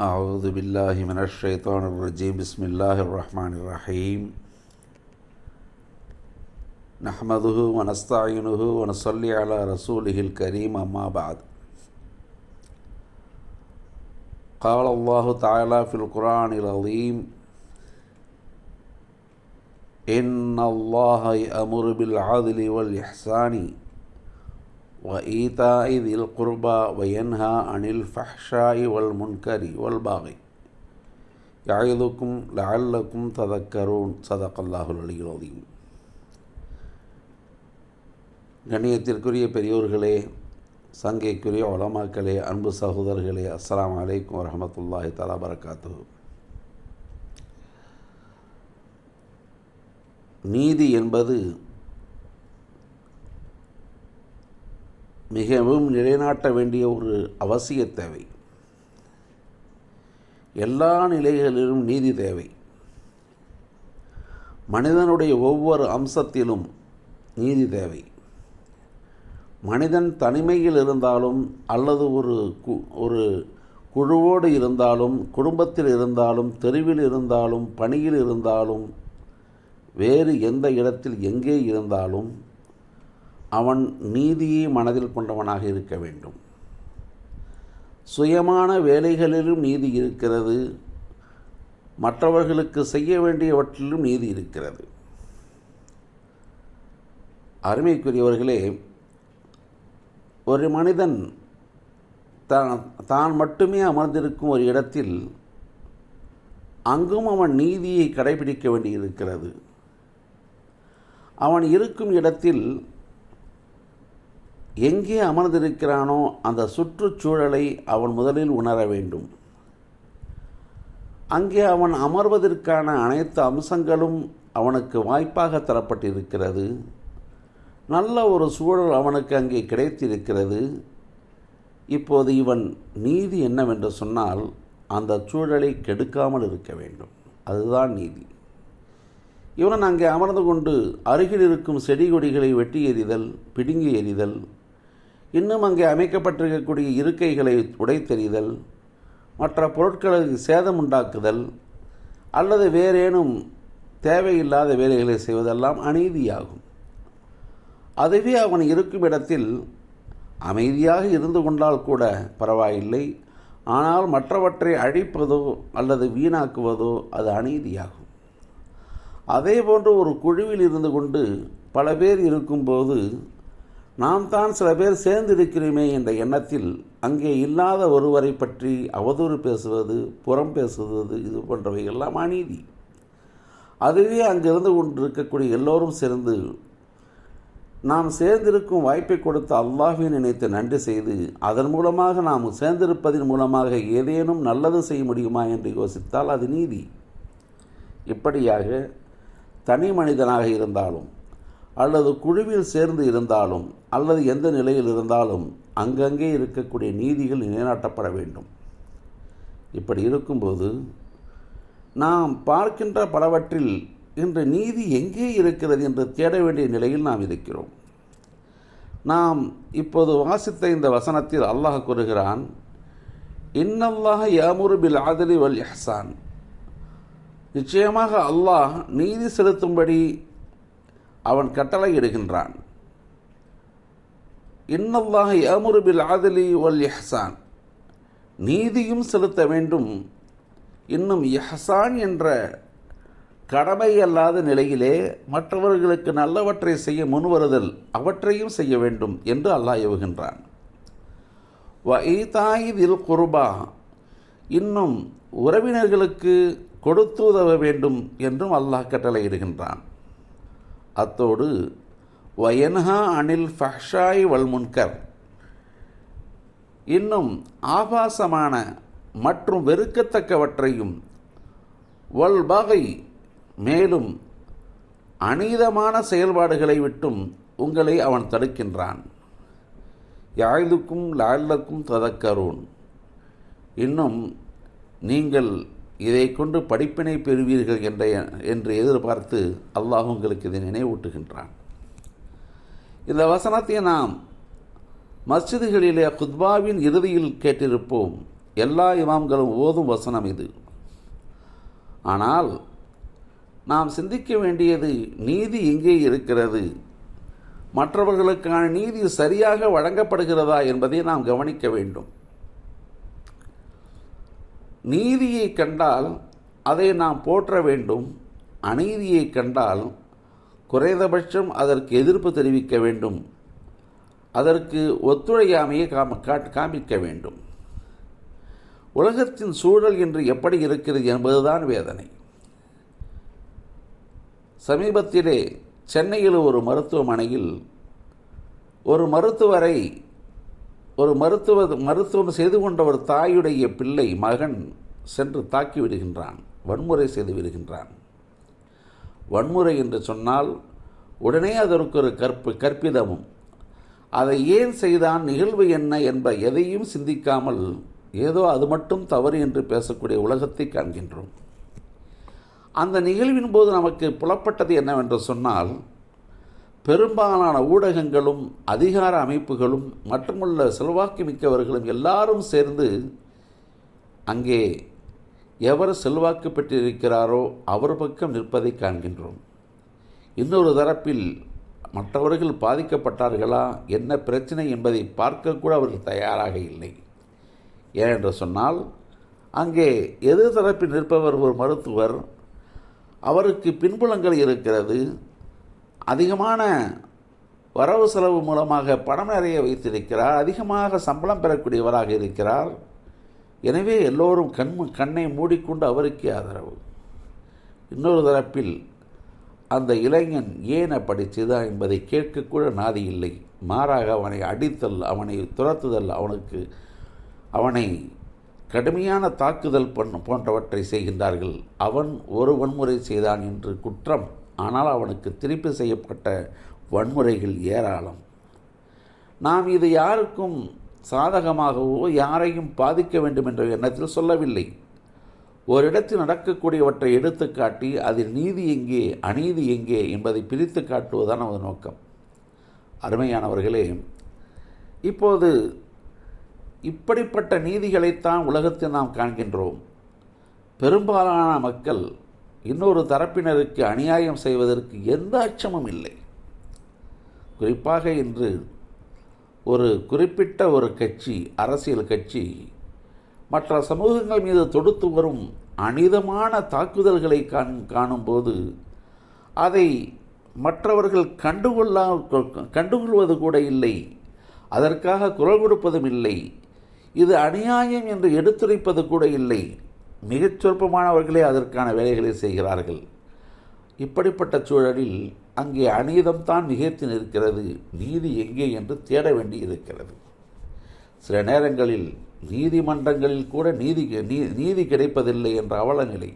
أعوذ بالله من الشيطان الرجيم. بسم الله الرحمن الرحيم. نحمده ونستعينه ونصلي على رسوله الكريم. أما بعد. قال الله تعالى في القرآن العظيم إن الله يأمر بالعدل والإحسان وإيتاء ذي القربى وينهى عن الفحشاء والمنكر والبغي يعظكم لعلكم تذكرون صدق الله العلي العظيم கண்ணியத்திற்குரிய பெரியோர்களே சங்கைக்குரிய உலமாக்களே அன்பு சகோதரர்களே அஸ்ஸலாமு அலைக்கும் வரஹமத்துல்லாஹி தலா வரகாத்து நீதி என்பது மிகவும் நிலைநாட்ட வேண்டிய ஒரு அவசிய தேவை. எல்லா நிலைகளிலும் நீதி தேவை. மனிதனுடைய ஒவ்வொரு அம்சத்திலும் நீதி தேவை. மனிதன் தனிமையில் இருந்தாலும் அல்லது ஒரு கு ஒரு குழுவோடு இருந்தாலும் குடும்பத்தில் இருந்தாலும் தெருவில் இருந்தாலும் பணியில் இருந்தாலும் வேறு எந்த இடத்தில் எங்கே இருந்தாலும் அவன் நீதியை மனதில் கொண்டவனாக இருக்க வேண்டும். சுயமான வேலைகளிலும் நீதி இருக்கிறது. மற்றவர்களுக்கு செய்ய வேண்டியவற்றிலும் நீதி இருக்கிறது. அருமைக்குரியவர்களே ஒரு மனிதன் தான் தான் மட்டுமே அமர்ந்திருக்கும் ஒரு இடத்தில் அங்கும் அவன் நீதியை கடைபிடிக்க வேண்டியிருக்கிறது. அவன் இருக்கும் இடத்தில் எங்கே அமர்ந்திருக்கிறானோ அந்த சுற்றுச்சூழலை அவன் முதலில் உணர வேண்டும். அங்கே அவன் அமர்வதற்கான அனைத்து அம்சங்களும் அவனுக்கு வாய்ப்பாக தரப்பட்டிருக்கிறது. நல்ல ஒரு சூழல் அவனுக்கு அங்கே கிடைத்திருக்கிறது. இப்போது இவன் நீதி என்னவென்று சொன்னால் அந்த சூழலை கெடுக்காமல் இருக்க வேண்டும். அதுதான் நீதி. இவன் அங்கே அமர்ந்து கொண்டு அருகில் இருக்கும் செடி கொடிகளை வெட்டி எறிதல் பிடுங்கி எறிதல் இன்னும் அங்கே அமைக்கப்பட்டிருக்கக்கூடிய இருக்கைகளை உடைத்தெறிதல் மற்ற பொருட்களுக்கு சேதம் உண்டாக்குதல் அல்லது வேறேனும் தேவையில்லாத வேலைகளை செய்வதெல்லாம் அநீதியாகும். அதுவே அவன் இருக்கும் இடத்தில் அமைதியாக இருந்து கொண்டால் கூட பரவாயில்லை. ஆனால் மற்றவற்றை அழிப்பதோ அல்லது வீணாக்குவதோ அது அநீதியாகும். அதே போன்று ஒரு குழுவில் இருந்து கொண்டு பல பேர் இருக்கும்போது நாம் தான் சில பேர் சேர்ந்து இருக்கிறோமே என்ற எண்ணத்தில் அங்கே இல்லாத ஒருவரை பற்றி அவதூறு பேசுவது புறம் பேசுவது இது போன்றவை எல்லாம் அநீதி. அதுவே அங்கிருந்து கொண்டிருக்கக்கூடிய எல்லோரும் சேர்ந்து நாம் சேர்ந்திருக்கும் வாய்ப்பை கொடுத்த அல்லாஹை நினைத்து நன்றி செய்து அதன் மூலமாக நாம் சேர்ந்திருப்பதன் மூலமாக ஏதேனும் நல்லது செய்ய முடியுமா என்று யோசித்தால் அது நீதி. இப்படியாக தனி மனிதனாக இருந்தாலும் அல்லது குழுவில் சேர்ந்து இருந்தாலும் அல்லது எந்த நிலையில் இருந்தாலும் அங்கங்கே இருக்கக்கூடிய நீதிகள் நிலைநாட்டப்பட வேண்டும். இப்படி இருக்கும்போது நாம் பார்க்கின்ற பலவற்றில் இன்று நீதி எங்கே இருக்கிறது என்று தேட வேண்டிய நிலையில் நாம் இருக்கிறோம். நாம் இப்போது வாசித்த இந்த வசனத்தில் அல்லாஹ் கூறுகிறான் இன்னல்லாஹ் யாமுரு பில் ஆதலி வல் எஹ்சான் நிச்சயமாக அல்லாஹ் நீதி செலுத்தும்படி அவன் கட்டளையிடுகின்றான். இடுகின்றான் இன்னல்லாக பில் ஆதலி வல் எஹ்சான் நீதியும் செலுத்த வேண்டும். இன்னும் எஹசான் என்ற கடமை அல்லாத நிலையிலே மற்றவர்களுக்கு நல்லவற்றை செய்ய முன்வருதல் அவற்றையும் செய்ய வேண்டும் என்று அல்லாஹ் ஏவுகின்றான். வ ஈதாயிதில் குருபா. இன்னும் உறவினர்களுக்கு கொடுத்து உதவ வேண்டும் என்றும் அல்லாஹ் கட்டளையிடுகின்றான். அத்தோடு வயன்ஹா அனில் ஃபஹ்ஷாய் வல்முன்கர் இன்னும் ஆபாசமான மற்றும் வெறுக்கத்தக்கவற்றையும் வல் பகை மேலும் அநீதமான செயல்பாடுகளை விட்டும் உங்களை அவன் தடுக்கின்றான். யாழ்லுக்கும் லாழ்லக்கும் ததக்கரூன். இன்னும் நீங்கள் இதை கொண்டு படிப்பினை பெறுவீர்கள் என்ற என்று எதிர்பார்த்து அல்லாஹ் உங்களுக்கு இதை நினைவூட்டுகின்றான். இந்த வசனத்தை நாம் மஸ்ஜிதுகளிலே குத்பாவின் இறுதியில் கேட்டிருப்போம். எல்லா இமாம்களும் ஓதும் வசனம் இது. ஆனால் நாம் சிந்திக்க வேண்டியது நீதி எங்கே இருக்கிறது? மற்றவர்களுக்கான நீதி சரியாக வழங்கப்படுகிறதா என்பதை நாம் கவனிக்க வேண்டும். நீதியை கண்டால் அதை நாம் போற்ற வேண்டும். அநீதியை கண்டால் குறைந்தபட்சம் அதற்கு எதிர்ப்பு தெரிவிக்க வேண்டும். அதற்கு ஒத்துழையாமையை காம காட்- வேண்டும். உலகத்தின் சூழல் இன்று எப்படி இருக்கிறது என்பதுதான் வேதனை. சமீபத்திலே சென்னையில் ஒரு மருத்துவமனையில் ஒரு மருத்துவரை ஒரு மருத்துவ மருத்துவம் செய்து கொண்ட ஒரு தாயுடைய பிள்ளை மகன் சென்று தாக்கி விடுகின்றான் வன்முறை செய்து விடுகின்றான். வன்முறை என்று சொன்னால் உடனே அதற்கு ஒரு கற்பு கற்பிதமும். அதை ஏன் செய்தான் நிகழ்வு என்ன என்ப எதையும் சிந்திக்காமல் ஏதோ அது மட்டும் தவறு என்று பேசக்கூடிய உலகத்தை காண்கின்றோம். அந்த நிகழ்வின் போது நமக்கு புலப்பட்டது என்னவென்று சொன்னால் பெரும்பாலான ஊடகங்களும் அதிகார அமைப்புகளும் மற்றுமுள்ள செல்வாக்கு மிக்கவர்களும் எல்லாரும் சேர்ந்து அங்கே எவர் செல்வாக்கு பெற்றிருக்கிறாரோ அவர் பக்கம் நிற்பதை காண்கின்றோம். இன்னொரு தரப்பில் மற்றவர்கள் பாதிக்கப்பட்டார்களா? என்ன பிரச்சனை என்பதை பார்க்கக்கூட அவர்கள் தயாராக இல்லை. ஏனென்று சொன்னால் அங்கே எதிர் தரப்பில் நிற்பவர் ஒரு மருத்துவர் அவருக்கு பின்புலங்கள் இருக்கிறது அதிகமான வரவு செலவு மூலமாக பணம் நிறைய வைத்திருக்கிறார் அதிகமாக சம்பளம் பெறக்கூடியவராக இருக்கிறார். எனவே எல்லோரும் கண் கண்ணை மூடிக்கொண்டு அவருக்கே ஆதரவு. இன்னொரு தரப்பில் அந்த இளைஞன் ஏன் அப்படி செய்தான் என்பதை கேட்கக்கூட நாதி இல்லை. மாறாக அவனை அடித்தல் அவனை துரத்துதல் அவனுக்கு அவனை கடுமையான தாக்குதல் பண் போன்றவற்றை செய்கின்றார்கள். அவன் ஒரு வன்முறை செய்தான் என்று குற்றம் ஆனால் அவனுக்கு திருப்பி செய்யப்பட்ட வன்முறைகள் ஏராளம். நாம் இது யாருக்கும் சாதகமாகவோ யாரையும் பாதிக்க வேண்டும் என்ற எண்ணத்தில் சொல்லவில்லை. ஒரு இடத்தில் நடக்கக்கூடியவற்றை எடுத்து காட்டி அதில் நீதி எங்கே அநீதி எங்கே என்பதை பிரித்து காட்டுவதுதான் நமது நோக்கம். அருமையானவர்களே இப்போது இப்படிப்பட்ட நீதிகளைத்தான் உலகத்தில் நாம் காண்கின்றோம். பெரும்பாலான மக்கள் இன்னொரு தரப்பினருக்கு அநியாயம் செய்வதற்கு எந்த அச்சமும் இல்லை. குறிப்பாக இன்று ஒரு குறிப்பிட்ட ஒரு கட்சி அரசியல் கட்சி மற்ற சமூகங்கள் மீது தொடுத்து வரும் அனிதமான தாக்குதல்களை காண் காணும்போது அதை மற்றவர்கள் கண்டுகொள்ளா கண்டுகொள்வது கூட இல்லை. அதற்காக குரல் கொடுப்பதும் இல்லை. இது அநியாயம் என்று எடுத்துரைப்பது கூட இல்லை. மிகச் சொற்பமானவர்களே அதற்கான வேலைகளை செய்கிறார்கள். இப்படிப்பட்ட சூழலில் அங்கே அநீதம்தான் மிகைத்து நிற்கிறது. நீதி எங்கே என்று தேட வேண்டி இருக்கிறது. சில நேரங்களில் நீதிமன்றங்களில் கூட நீதி நீ- நீதி கிடைப்பதில்லை என்ற அவல நிலை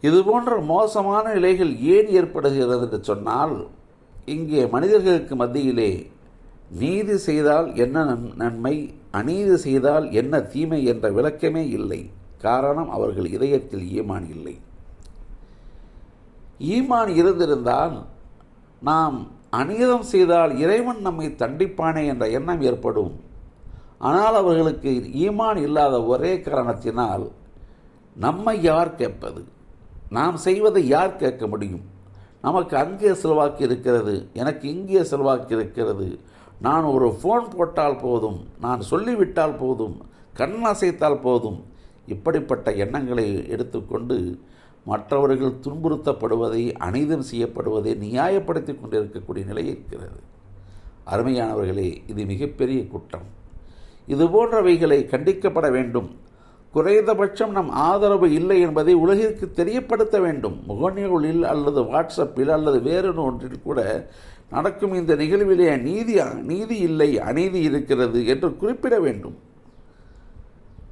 இதுபோன்ற மோசமான நிலைகள் ஏன் ஏற்படுகிறது என்று சொன்னால் இங்கே மனிதர்களுக்கு மத்தியிலே நீதி செய்தால் என்ன நன்- நன்மை? அநீதி செய்தால் என்ன தீமை என்ற விளக்கமே இல்லை. காரணம் அவர்கள் இதயத்தில் ஈமான் இல்லை. ஈமான் இருந்திருந்தால் நாம் அநீதம் செய்தால் இறைவன் நம்மை தண்டிப்பானே என்ற எண்ணம் ஏற்படும். ஆனால் அவர்களுக்கு ஈமான் இல்லாத ஒரே காரணத்தினால் நம்மை யார் கேட்பது? நாம் செய்வதை யார் கேட்க முடியும்? நமக்கு அங்கே செல்வாக்கு இருக்கிறது எனக்கு இங்கே செல்வாக்கு இருக்கிறது நான் ஒரு ஃபோன் போட்டால் போதும் நான் சொல்லிவிட்டால் போதும் கண் அசைத்தால் போதும். இப்படிப்பட்ட எண்ணங்களை எடுத்துக்கொண்டு மற்றவர்கள் துன்புறுத்தப்படுவதை அநீதம் செய்யப்படுவதை நியாயப்படுத்தி கொண்டிருக்கக்கூடிய நிலை இருக்கிறது. அருமையானவர்களே இது மிகப்பெரிய குற்றம். இது போன்றவைகளை கண்டிக்கப்பட வேண்டும். குறைந்தபட்சம் நம் ஆதரவு இல்லை என்பதை உலகிற்கு தெரியப்படுத்த வேண்டும். முகநூலில் அல்லது வாட்ஸ்அப்பில் அல்லது வேறு ஒன்றில் கூட நடக்கும் இந்த நிகழ்விலே நீதி நீதி இல்லை அநீதி இருக்கிறது என்று குறிப்பிட வேண்டும்.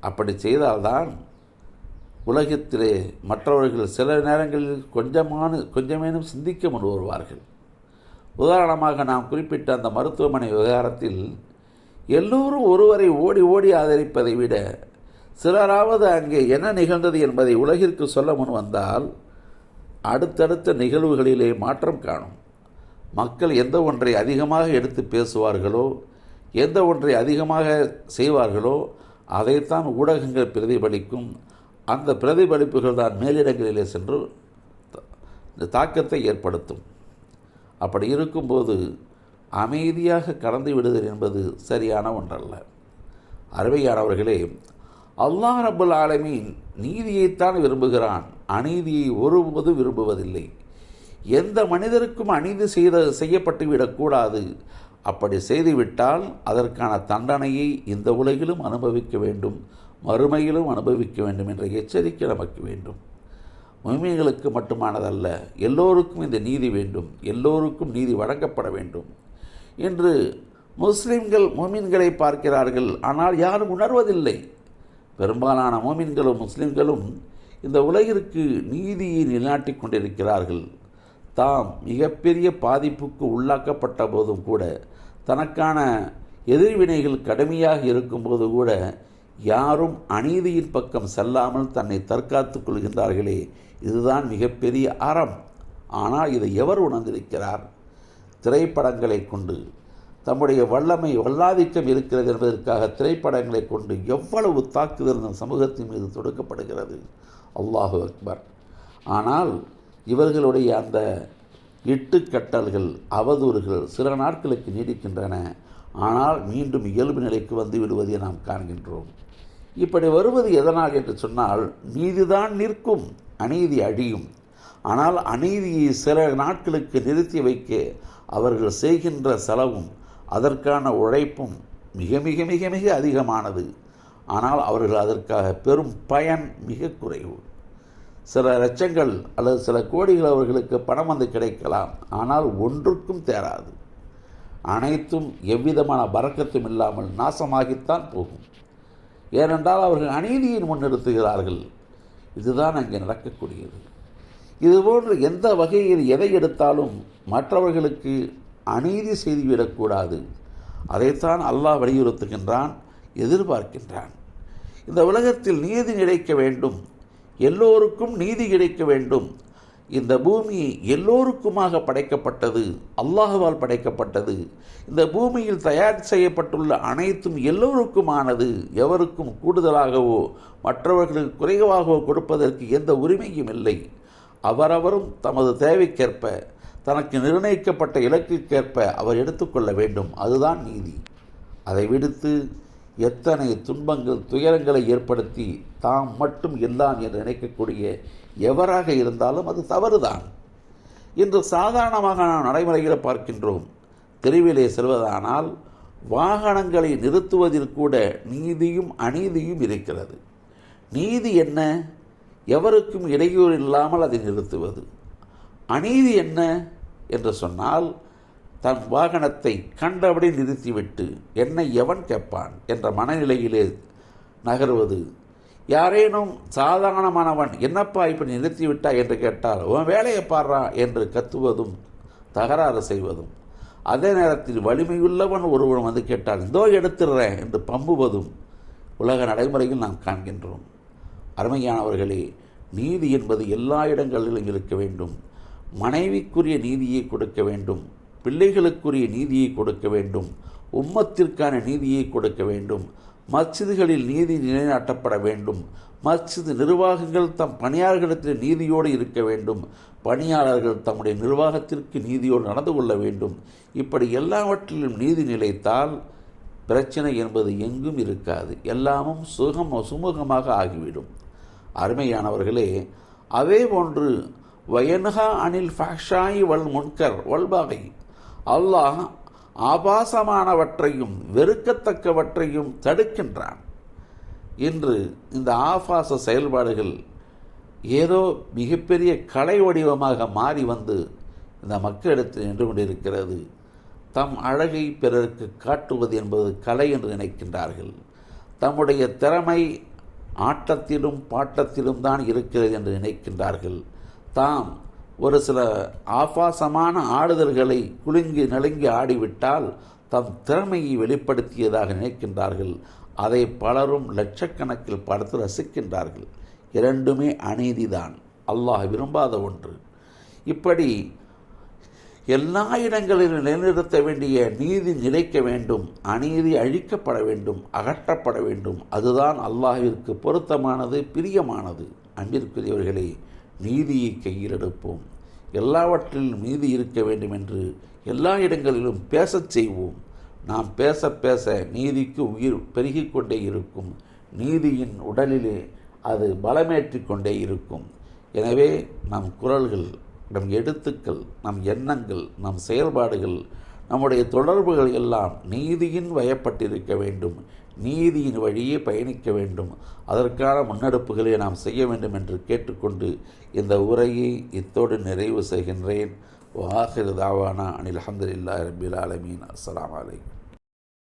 அப்படி செய்தால்தான் உலகத்திலே மற்றவர்கள் சில நேரங்களில் கொஞ்சமான கொஞ்சமேனும் சிந்திக்க முன் வருவார்கள் உதாரணமாக நாம் குறிப்பிட்ட அந்த மருத்துவமனை விவகாரத்தில் எல்லோரும் ஒருவரை ஓடி ஓடி ஆதரிப்பதை விட சிலராவது அங்கே என்ன நிகழ்ந்தது என்பதை உலகிற்கு சொல்ல முன் வந்தால் அடுத்தடுத்த நிகழ்வுகளிலே மாற்றம் காணும். மக்கள் எந்த ஒன்றை அதிகமாக எடுத்து பேசுவார்களோ எந்த ஒன்றை அதிகமாக செய்வார்களோ அதைத்தான் ஊடகங்கள் பிரதிபலிக்கும். அந்த பிரதிபலிப்புகள் தான் மேலிடங்களிலே சென்று இந்த தாக்கத்தை ஏற்படுத்தும். அப்படி இருக்கும்போது அமைதியாக கடந்து விடுதல் என்பது சரியான ஒன்றல்ல. அருமையானவர்களே அல்லாஹ் ரபுல் ஆலமீன் நீதியைத்தான் விரும்புகிறான் அநீதியை ஒருபோதும் விரும்புவதில்லை. எந்த மனிதருக்கும் அநீதி செய்த செய்யப்பட்டு விடக்கூடாது அப்படி செய்துவிட்டால் அதற்கான தண்டனையை இந்த உலகிலும் அனுபவிக்க வேண்டும். மறுமையிலும் அனுபவிக்க வேண்டும் என்ற எச்சரிக்கை நமக்கு வேண்டும். முஸ்லிம்களுக்கு மட்டுமானதல்ல எல்லோருக்கும் இந்த நீதி வேண்டும். எல்லோருக்கும் நீதி வழங்கப்பட வேண்டும். என்று முஸ்லிம்கள் மோமின்களை பார்க்கிறார்கள். ஆனால் யாரும் உணர்வதில்லை. பெரும்பாலான மோமின்களும் முஸ்லிம்களும் இந்த உலகிற்கு நீதியை நிலாட்டி கொண்டிருக்கிறார்கள். தாம் மிகப்பெரிய பாதிப்புக்கு உள்ளாக்கப்பட்ட போதும் கூட தனக்கான எதிர்வினைகள் கடுமையாக இருக்கும்போது கூட யாரும் அநீதியின் பக்கம் செல்லாமல் தன்னை தற்காத்து கொள்கின்றார்களே இதுதான் மிகப்பெரிய அறம். ஆனால் இதை எவர் உணர்ந்திருக்கிறார்? திரைப்படங்களை கொண்டு. தம்முடைய வல்லமை வல்லாதிக்கம் இருக்கிறது என்பதற்காக திரைப்படங்களை கொண்டு எவ்வளவு தாக்குதல் இந்த சமூகத்தின் மீது தொடுக்கப்படுகிறது? அல்லாஹு அக்பர். ஆனால் இவர்களுடைய அந்த இட்டுக்கட்டல்கள் அவதூறுகள் சில நாட்களுக்கு நீடிக்கின்றன. ஆனால் மீண்டும் இயல்பு நிலைக்கு வந்து விடுவதை நாம் காண்கின்றோம். இப்படி வருவது எதனால் என்று சொன்னால் நீதிதான் நிற்கும் அநீதி அழியும். ஆனால் அநீதியை சில நாட்களுக்கு நிறுத்தி வைக்க அவர்கள் செய்கின்ற செலவும் அதற்கான உழைப்பும் மிக மிக மிக மிக அதிகமானது. ஆனால் அவர்கள் அதற்காக பெரும் பயன் மிக குறைவு. சில லட்சங்கள் அல்லது சில கோடிகள் அவர்களுக்கு பணம் வந்து கிடைக்கலாம். ஆனால் ஒன்றுக்கும் தேராது. அனைத்தும் எவ்விதமான பறக்கத்தும் இல்லாமல் நாசமாகித்தான் போகும். ஏனென்றால் அவர்கள் அநீதியை முன்னிறுத்துகிறார்கள். இதுதான் அங்கே நடக்கக்கூடியது. இதுபோன்று எந்த வகையில் எதை எடுத்தாலும் மற்றவர்களுக்கு அநீதி செய்துவிடக்கூடாது அதைத்தான் அல்லாஹ் வலியுறுத்துகின்றான் எதிர்பார்க்கின்றான். இந்த உலகத்தில் நீதி கிடைக்க வேண்டும். எல்லோருக்கும் நீதி கிடைக்க வேண்டும். இந்த பூமி எல்லோருக்குமாக படைக்கப்பட்டது அல்லாஹுவால் படைக்கப்பட்டது. இந்த பூமியில் தயார் செய்யப்பட்டுள்ள அனைத்தும் எல்லோருக்குமானது. எவருக்கும் கூடுதலாகவோ மற்றவர்களுக்கு குறைவாகவோ கொடுப்பதற்கு எந்த உரிமையும் இல்லை. அவரவரும் தமது தேவைக்கேற்ப தனக்கு நிர்ணயிக்கப்பட்ட இலக்குக்கேற்ப அவர் எடுத்துக்கொள்ள வேண்டும். அதுதான் நீதி. அதை விடுத்து எத்தனை துன்பங்கள் துயரங்களை ஏற்படுத்தி தாம் மட்டும் எல்லாம் என்று நினைக்கக்கூடிய எவராக இருந்தாலும் அது தவறுதான். இன்று சாதாரணமாக நாம் நடைமுறையில் பார்க்கின்றோம். தெருவிலே செல்வதானால் வாகனங்களை நிறுத்துவதில் கூட நீதியும் அநீதியும் இருக்கிறது. நீதி என்ன? எவருக்கும் இடையூறு இல்லாமல் அதை நிறுத்துவது. அநீதி என்ன? என்று சொன்னால் தன் வாகனத்தை கண்டபடி நிறுத்திவிட்டு என்னை எவன் கேட்பான்? என்ற மனநிலையிலே நகருவது. யாரேனும் சாதாரணமானவன் என்னப்பா இப்படி நிறுத்திவிட்டா? என்று கேட்டால் உன் வேலையை பாடுறா என்று கத்துவதும் தகராறு செய்வதும். அதே நேரத்தில் வலிமையுள்ளவன் ஒருவன் வந்து கேட்டால் இதோ எடுத்துடுறேன் என்று பம்புவதும் உலக நடைமுறையில் நாம் காண்கின்றோம். அருமையானவர்களே நீதி என்பது எல்லா இடங்களிலும் இருக்க வேண்டும். மனைவிக்குரிய நீதியை கொடுக்க வேண்டும். பிள்ளைகளுக்குரிய நீதியை கொடுக்க வேண்டும். உம்மத்திற்கான நீதியை கொடுக்க வேண்டும். மஸ்ஜிதுகளில் நீதி நிலைநாட்டப்பட வேண்டும். மஸ்ஜிது நிர்வாகங்கள் தம் பணியாளர்களிடத்தில் நீதியோடு இருக்க வேண்டும். பணியாளர்கள் தம்முடைய நிர்வாகத்திற்கு நீதியோடு நடந்து கொள்ள வேண்டும். இப்படி எல்லாவற்றிலும் நீதி நிலைத்தால் பிரச்சனை என்பது எங்கும் இருக்காது. எல்லாமும் சுகம் சுமூகமாக ஆகிவிடும். அருமையானவர்களே அதே போன்று வயன்ஹா அனில் ஃபஹ்ஷாயி வல் முன்கர் வல்பாகை அல்லாஹ் ஆபாசமானவற்றையும் வெறுக்கத்தக்கவற்றையும் தடுக்கின்றான். இன்று இந்த ஆபாச செயல்பாடுகள் ஏதோ மிகப்பெரிய கலை வடிவமாக மாறி வந்து இந்த மக்களிடத்தில் நின்று கொண்டிருக்கிறது. தம் அழகை பிறருக்கு காட்டுவது என்பது கலை என்று நினைக்கின்றார்கள். தம்முடைய திறமை ஆட்டத்திலும் பாட்டத்திலும் தான் இருக்கிறது என்று நினைக்கின்றார்கள். தாம் ஒரு சில ஆபாசமான ஆடுதல்களை குலுங்கி நலுங்கி ஆடிவிட்டால் தம் திறமையை வெளிப்படுத்தியதாக நினைக்கின்றார்கள். அதை பலரும் லட்சக்கணக்கில் பார்த்து ரசிக்கின்றார்கள். இரண்டுமே அநீதிதான். அல்லாஹ் விரும்பாத ஒன்று. இப்படி எல்லா இடங்களிலும் நிலைநிறுத்த வேண்டிய நீதி நிலைக்க வேண்டும் அநீதி அழிக்கப்பட வேண்டும் அகற்றப்பட வேண்டும். அதுதான் அல்லாஹிற்கு பொருத்தமானது பிரியமானது. அன்பிற்குரியவர்களே நீதியை கையிலெடுப்போம் எல்லாவற்றிலும் நீதி இருக்க வேண்டும் என்று எல்லா இடங்களிலும் பேசச் செய்வோம். நாம் பேச பேச நீதிக்கு உயிர் பெருகிக்கொண்டே இருக்கும். நீதியின் உடலிலே அது பலமேற்றி கொண்டே இருக்கும். எனவே நம் குரல்கள் நம் எழுத்துக்கள் நம் எண்ணங்கள் நம் செயல்பாடுகள் நம்முடைய தொடர்புகள் எல்லாம் நீதியின் வயப்பட்டிருக்க வேண்டும். நீதியின் வழியே பயணிக்க வேண்டும். அதற்கான முன்னெடுப்புகளை நாம் செய்ய வேண்டும் என்று கேட்டுக்கொண்டு இந்த உரையை இத்தோடு நிறைவு செய்கின்றேன். வாஹிர் தாவானா அனில் அஹமதுல்லா ரபில் ஆலமீன். அஸ்லாம் வலைக்கம்